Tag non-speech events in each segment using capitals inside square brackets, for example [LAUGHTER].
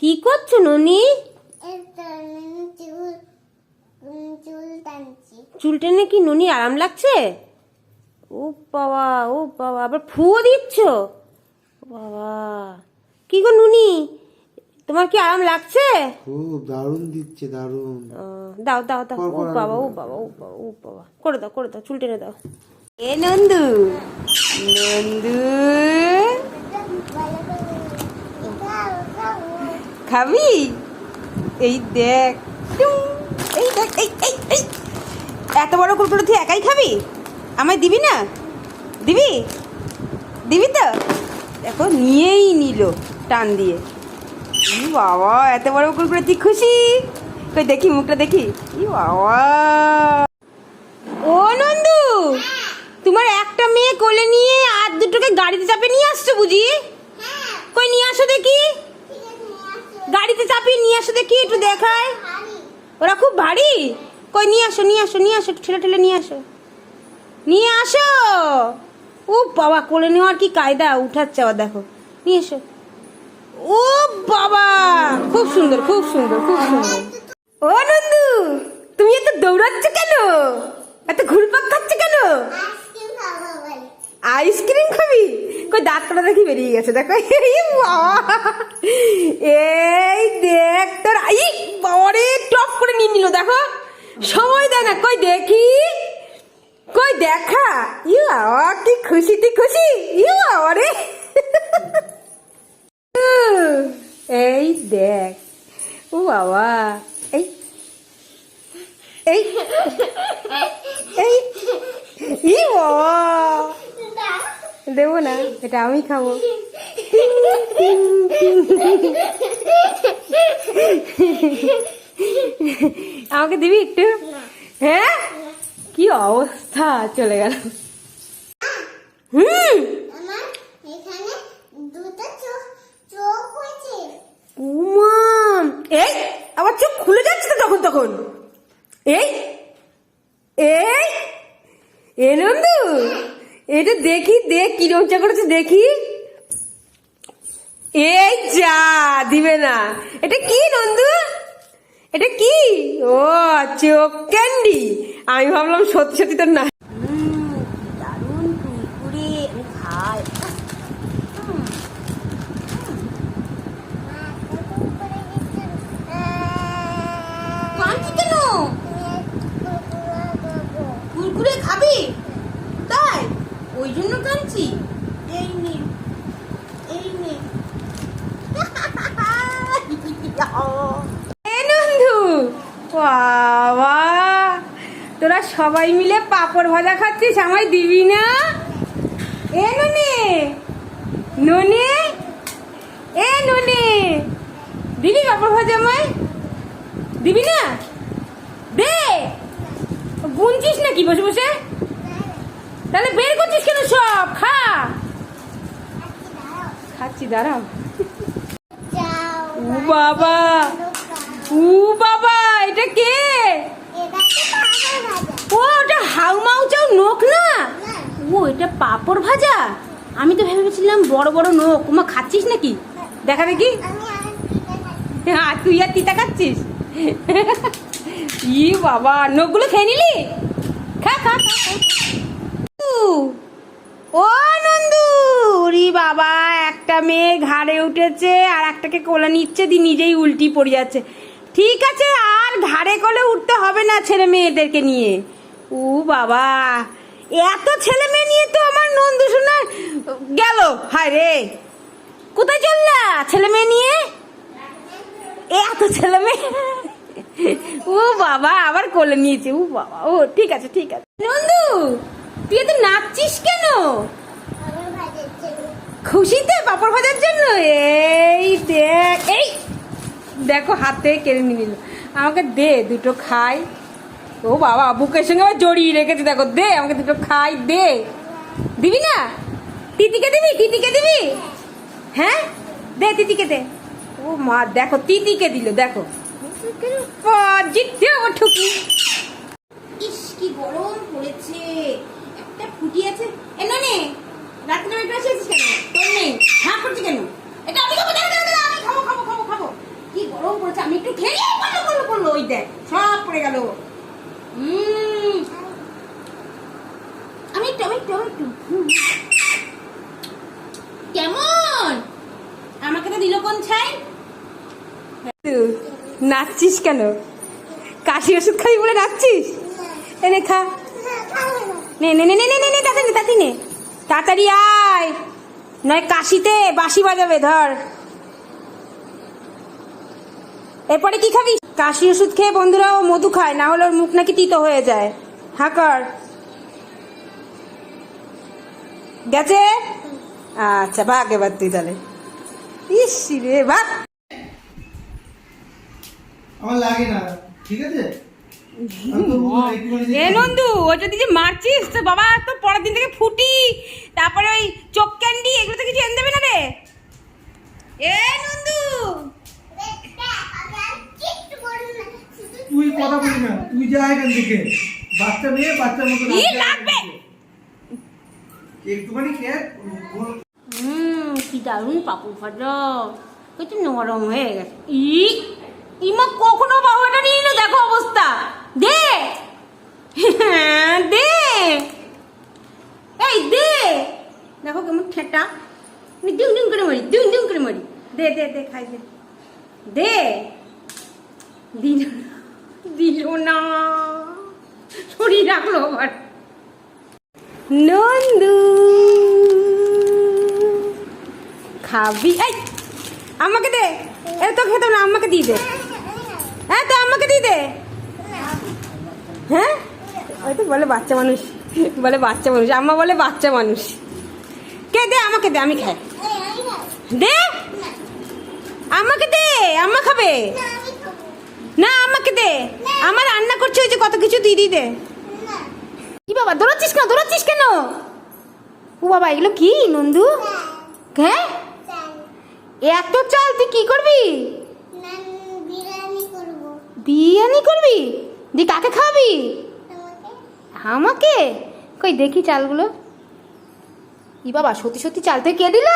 কি করছ ননি? চুল টেনে কি ননি আরাম লাগছে? ও বাবা ও বাবা আবার ফুও দিচ্ছ? বাবা। কি গো নুনি? তোমার কি আরাম লাগছে? খুব দারুণ দিচ্ছে দারুণ। দাও দাও দাও। কর, ও বাবা ও বাবা ও বাবা ও বাবা। করে দাও করে দাও চুল টেনে দাও। এ নন্দু। নন্দু। খাবি? এই দেখ এই দেখ, এই এই এই। এত বড় কুরকুরে তুই একাই খাবি? আমায় দিবি না? দিবি? দিবি তো? দেখো, নিয়েই নিল টান দিয়ে। বাবা, এত বড় কুরকুরে তুই খুশি? কই, দেখি, মুখটা দেখি। ই বাবা। ও নন্দু, তোমার একটা মেয়ে কোলে নিয়ে আর দুটোকে গাড়িতে চাপে নিয়ে আসছো বুঝি? কই, নিয়ে আসো দেখি। গাড়িতে চাপিয়ে নিয়ে আসো দেখি একটু দেখায়। ওরা খুব ভারী। কই নিয়ে আসো নিয়ে আসো নিয়ে আসো ঠেলে ঠেলে নিয়ে আসো। নিয়ে আসো। ও বাবা কোলে নেওয়ার কি কায়দা? উঠাচ্ছে আবার দেখো। নিয়ে এসো। ও বাবা খুব সুন্দর খুব সুন্দর খুব সুন্দর। ও নন্দু তুমি এত দৌড়াচ্ছ কেন? এত ঘুরপাক খাচ্ছ কেন? আইসক্রিম খাবি? কই দাঁত কাটা দেখি বেরিয়ে গেছে, দেখো। এই বাবা এই দেখ তোর আই বাবারে, টপ করে নিয়ে নিল, দেখো। সময় দেয় না, কই দেখি? কই দেখা? ইউ বাবা, কি খুশি তুই খুশি? ইউ বাবারে। এই দেখ। ও বাবা, এই এই এই, ই বাবা। দেবো না, এটা আমি খাব। আমাকে দিবি একটু? হ্যাঁ? কি অবস্থা? চলে গেল। হুম। এই আবার চোখ খুলে যাচ্ছে তো তখন তখন। এই এই, এ নন্দু। এটা দেখি, দেখ কি চা করেছে, দেখি। এই যা, দিবে না। এটা কি নন্দু? এটা কি? ও, চোখ ক্যান্ডি। আমি ভাবলাম সত্যি সত্যি তোর না দারুণ কুড়কুড়ে আমি খাই কাঁদছি কেন কুরকুরে খাবি তাই ওই জন্য কাঁদছি। এই নে এই নে। [LAUGHS] নন্দু বাবা তোরা সবাই মিলে পাপড় ভাজা খাচ্ছিস আমায় দিবি না? এ ননে ননে এ ননে দিবি পাপড় ভাজা আমায়? দিবি না? দে। গুনছিস নাকি বসে বসে? তাহলে বের করছিস কেন সব? খা। খাচ্ছি দাঁড়াও। ও বাবা। ও বাবা এটা কে? ও ওটা হাউ মাউ চাও নোক না? ও এটা পাপড় ভাজা? আমি তো ভেবেছিলাম বড় বড় নোক ওমা খাচ্ছিস নাকি? দেখা দেখি। আর হ্যাঁ তুই আর তিতা খাচ্ছিস? ই বাবা নখগুলো খেয়ে নিলি? খা, খা, খা। ও নন্দু রি বাবা, একটা মেয়ে ঘাড়ে উঠেছে আর একটাকে কোলে নিচ্ছে দি নিজেই উল্টি পড়ে যাচ্ছে। ঠিক আছে, আর ঘাড়ে কোলে উঠতে হবে না ছেলে মেয়েদেরকে নিয়ে। ও বাবা, এত ছেলে মেয়ে নিয়ে তো আমার নন্দু শোনা গেল। হায় রে, কোথায় চললা ছেলে মেয়ে নিয়ে? এত ছেলে মেয়ে। ও বাবা, আবার কোলে নিয়েছে। ও বাবা, ও, ঠিক আছে ঠিক আছে। নন্দু তুই এত নাচছিস কেন? খুশিতে পাপড় ভাজার জন্য? এই দেখ, এই! দেখো, হাতে কেড়ে নিয়ে নিল। আমাকে দে, দুটো খাই। ও বাবা, বুকের সঙ্গে আবার জড়িয়ে রেখেছে, দেখো, দে, আমাকে দুটো খাই, দে। দিবি না? তিতিকে দিবি? তিতিকে দিবি? হ্যাঁ? দে, তিতিকে দে। ও মা, দেখো, তিতিকে দিল, দেখো। জিততে আমার ঠুকলি ইস, কি গরম পড়েছে। ফুটিয়েছে? এ, না, নে। রাত্রে আমি ড্রেস কেন? তোর নেই। হ্যাঁ করছি কেন? এটা আমি খাব কেন কেন আমি খাব খাব খাব খাব। কি গরম পড়েছে। আমি একটু খেয়ে পড়ল পড়ল পড়ল ওই দেখ, সব পড়ে গেল। আমি একটু আমি একটু একটু। কেমন? আমাকে তো দিল কোন ছাই? নাচছিস কেন? কাশি ওষুধ খাবি বলে নাচছিস এনে খা। নে নে নে নে নে নে তাড়াতাড়ি তাড়াতাড়ি নে। তাড়াতাড়ি আয়। নয়, কাশিতে বাঁশি বাজাবে, ধর। এরপরে কি খাবি? কাশি ওষুধ খেয়ে বন্ধুরা ও মধু খায়, না হলে ওর মুখ নাকি তিতো হয়ে যায়। হাকর গেছে? আচ্ছা ভাগ এবার তুই তাহলে। ইস রে ভাগ আমার লাগে না, ঠিক আছে? এ। নন্দু ও যদি যে মারছিস তো বাবা তো পরের দিন থেকে ফুটি। তারপরে ওই চোখ ক্যান্ডি এগুলো তো কিছু এনে দেবে না রে? এ নন্দু! তুই কথা বলি না তুই যা এখান থেকে। বাচ্চা মেয়ে বাচ্চার মতো লাগবে। একটুখানি খেয়ে হুম কি দারুণ পাপড় ভাজা। নরম হয়ে গেছে। ই ইমা কখনো বাবাটা নিয়ে না দেখো অবস্থা দে হ্যাঁ, দে। এই দে। দেখো কেমন ঠেটা। দিম দিম করে মারি দিম দিম করে মারি। দে দে দে খাই দে। দে। দিল দিল না। শরীর রাখল আবার। নন্দু। খাবি এই আমাকে দে। এ তো খেতো না আমাকে দিয়ে দে। হ্যাঁ তো আমাকে দিয়ে দে। হ্যাঁ? ওই তো বলে বাচ্চা মানুষ বলে বাচ্চা মানুষ আম্মা বলে বাচ্চা মানুষ। কে দে? আমাকে দে আমি খাই। দে? আমাকে দে আম্মা খাবে। না আমাকে দে। আমার রান্না করছে ওই যে কত কিছু দিদি দে। কি বাবা দৌড়াচ্ছিস কেন? দৌড়াচ্ছিস কেন? ও বাবা এগুলো কি নন্দু? হ্যাঁ এত চাল তুই কি করবি? বিরিয়ানি করবি। দি কাকে খাওয়াবি? তোমাকে আমাকে? কই দেখি চালগুলো। ই বাবা সত্যি সত্যি চাল থেকে কে দিল?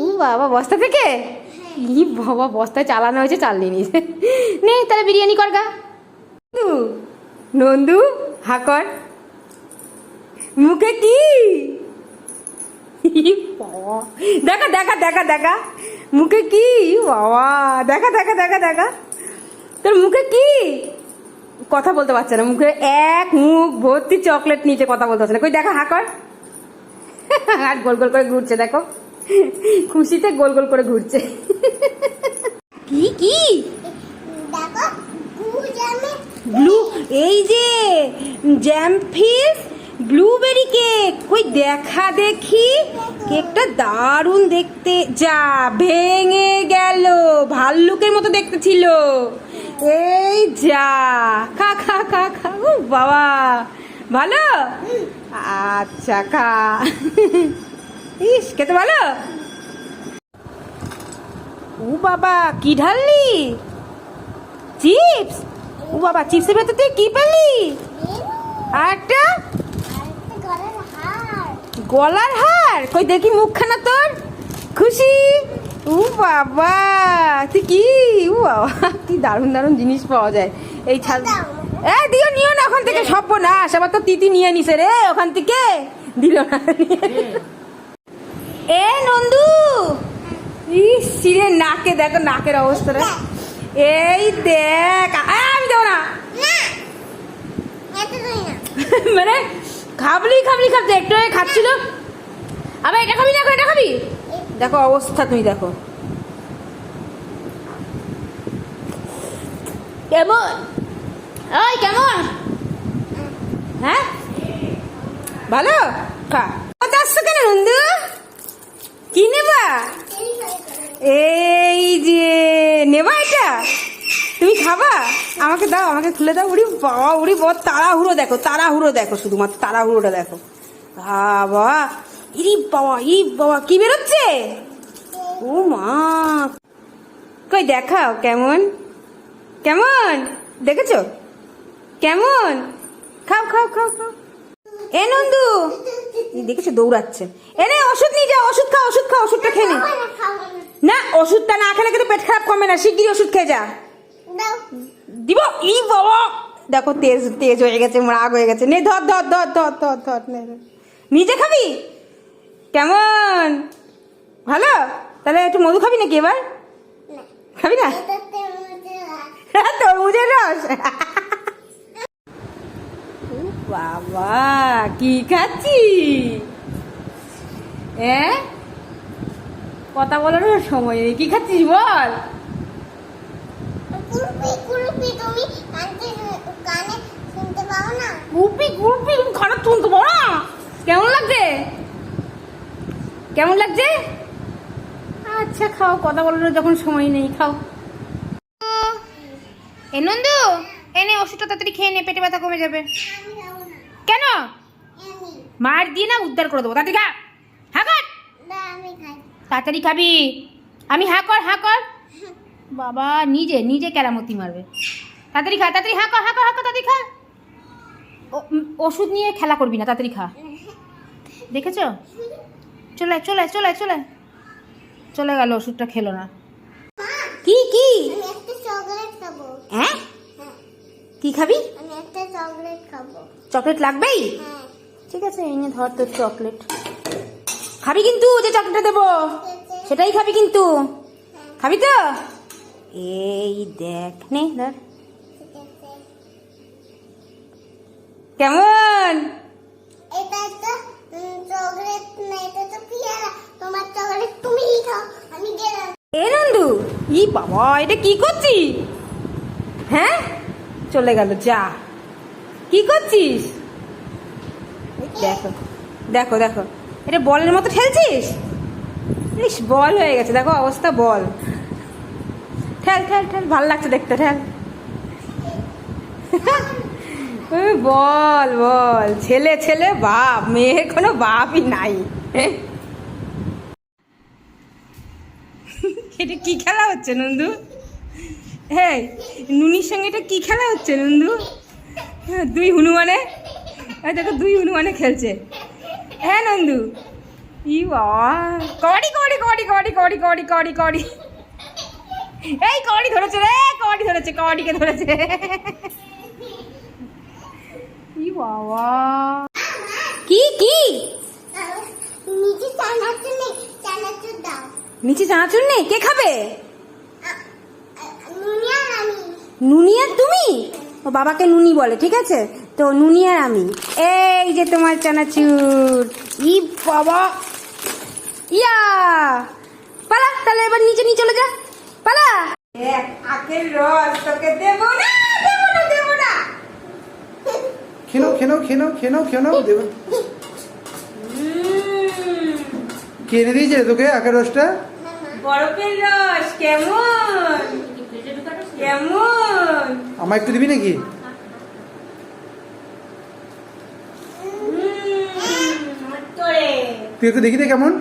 ও বাবা বস্তা থেকে? ই বাবা বস্তায় চালানো হয়েছে চাল নিয়ে নিয়েছে। নে তাহলে বিরিয়ানি কর গা। নন্দু, হাকর মুখে কি? দেখা দেখা দেখা দেখা। মুখে কি? বাবা দেখা দেখা দেখা দেখা। তোর মুখে কি? কথা বলতে পারছে না। মুখে এক মুখ ভর্তি চকলেট নিচে কথা বলতে পারছে না। কই দেখা হাকর [LAUGHS] আর গোল গোল করে ঘুরছে দেখো। খুশিতে গোল গোল করে ঘুরছে। [LAUGHS] কি কি? ব্লু এই যে জ্যাম ফিস ব্লুবেরি কেক কই দেখা দেখি। কেকটা দারুণ দেখতে যা ভেঙে গেল। ভাল্লুকের মতো দেখতে ছিল। এই যা খা খা খা খা। ও বাবা। ভালো? আচ্ছা খা। ইস খেতে ভালো? ও বাবা কি ঢাললি? চিপস? ও বাবা চিপসের ভেতর থেকে কি পেলি? আর একটা গলার হার? কই দেখি মুখখানা তোর। খুশি? ও বাবা তুই কি? ও বাবা, কি দারুণ দারুণ জিনিস পাওয়া যায়। এই ছাল এ, দিও, নিও না ওখান থেকে, সব না আবার তো তিতি নিয়ে নিছে রে ওখান থেকে। দিল না এ, নন্দু! ইস সিরে নাকে, দেখো নাকের অবস্থাটা এই দেখ আমি দেবো না। মানে খাবলি খাবলি খাবছে একটু খাচ্ছিল। আবার এটা খাবি না এটা খাবি? দেখো অবস্থা তুমি দেখো। কেমন? ওই, কেমন? হ্যাঁ? ভালো? খা। কেন কি নেবা? এই যে, নেবা এটা? তুমি খাবা? আমাকে দাও, আমাকে খুলে দাও উড়ি, বাবা উড়ি বাবা তাড়াহুড়ো দেখো তাড়াহুড়ো দেখো শুধুমাত্র, তাড়াহুড়োটা দেখো। বাবা ইরি বাবা ই বাবা কি বেরোচ্ছে? ও মা। কই দেখাও কেমন? কেমন? দেখেছ? কেমন? খাও খাও খাও খাও। এ নন্দু দেখেছ দৌড়াচ্ছে। এনে ওষুধ নিয়ে যাও ওষুধ খাও ওষুধ খা ওষুধটা খেয়ে নে। ওষুধটা না খেলে কিন্তু পেট খারাপ কমে না শিগগিরই ওষুধ খেয়ে যা। দিব? ই বাবা! দেখো তেজ তেজ হয়ে গেছে রাগ হয়ে গেছে। নে ধর ধর ধর ধর ধর ধর নে। নিজে খাবি? কেমন? ভালো? তাহলে একটু মধু খাবি নাকি এবার? খাবি না? [LAUGHS] তরমুজের রস? [LAUGHS] বাবা কি খাচ্ছি এ? কথা বলার সময় নেই। কি খাচ্ছিস বল? কুলপি কুলপি খারাপ শুনতে পারো না? কেমন লাগছে? কেমন লাগছে? আচ্ছা খাও কথা বলার যখন সময় নেই খাও। এ নন্দু এনে ওষুধটা তাড়াতাড়ি খেয়ে নে পেটে ব্যথা কমে যাবে। কেন? মার দিয়ে না উদ্ধার করে দেবো। তাড়াতাড়ি খা। হ্যাঁ কর। তাড়াতাড়ি খাবি। আমি হ্যাঁ কর হ্যাঁ কর। বাবা নিজে নিজে কেরামতি মারবে। তাড়াতাড়ি খা তাড়াতাড়ি হ্যাঁ কর হ্যাঁ কর হ্যাঁ কর তাড়াতাড়ি খা। ও- ওষুধ নিয়ে খেলা করবি না তাড়াতাড়ি খা। দেখেছ? চলে আয়, চলে আয়, চলে আয়, চলে। চলে গেল ওষুধটা খেলো না। কি কি? আমি একটা চকলেট খাব। হ্যাঁ? হ্যাঁ। কি খাবি? চকলেট লাগবেই? হ্যাঁ। ঠিক আছে এনে ধর তোর চকলেট। খাবি কিন্তু যে চকলেটটা দেবো। সেটাই খাবি কিন্তু। খাবি তো? এই দেখ নে ধর। কেমন? এটা চকলেট না এটা তো পিয়ারা তোমার চকলেট তুমিই খাও আমি গেলাম এ নন্দু ই বাবা এটা কি করছিস হ্যাঁ চলে গেল যা কি করছিস দেখো দেখো দেখো এটা বলের মতো ঠেলছিস ইস বল হয়ে গেছে দেখো অবস্থা বল ঠেল ঠেল ঠেল ভালো লাগছে দেখতে ঠেল বল বল। ছেলে ছেলে বাপ। মেয়ের কোনো বাপই নাই। এটা কি খেলা হচ্ছে নন্দু? হ্যাঁ নুনির সঙ্গে এটা কি খেলা হচ্ছে নন্দু? হ্যাঁ, দুই হনুমানে? এই দেখো দুই হনুমানে খেলছে। হ্যাঁ নন্দু? ই বাবা। কবাডি কবাডি কবাডি কবাডি কবাডি কবাডি কবাডি কবাডি এই কবাডি ধরেছে রে কবাডি ধরেছে কবাডিকে ধরেছে। বাবা। কি কি? নিচে চানাচুর নেই চানাচুর দাও নিচে চানাচুর নেই কে খাবে? নুনিয়া আমি তুমি? ও বাবাকে নুনি বলে ঠিক আছে? তো নুনি আর আমি। এই যে তোমার চানাচুর। ই বাবা। ইয়া! পালা তাহলে এবার নিচে নিয়ে চলে যা। পালা। আখের রস তোকে দেবো না। খেনো খেনো খেনো খেনো খেনো দেবে। কে এনে দিয়েছে তোকে আখের রসটা? বরফের রস কেমন? কেমন? আমার একটু দিবি নাকি? তুই একটু দেখি দে কেমন।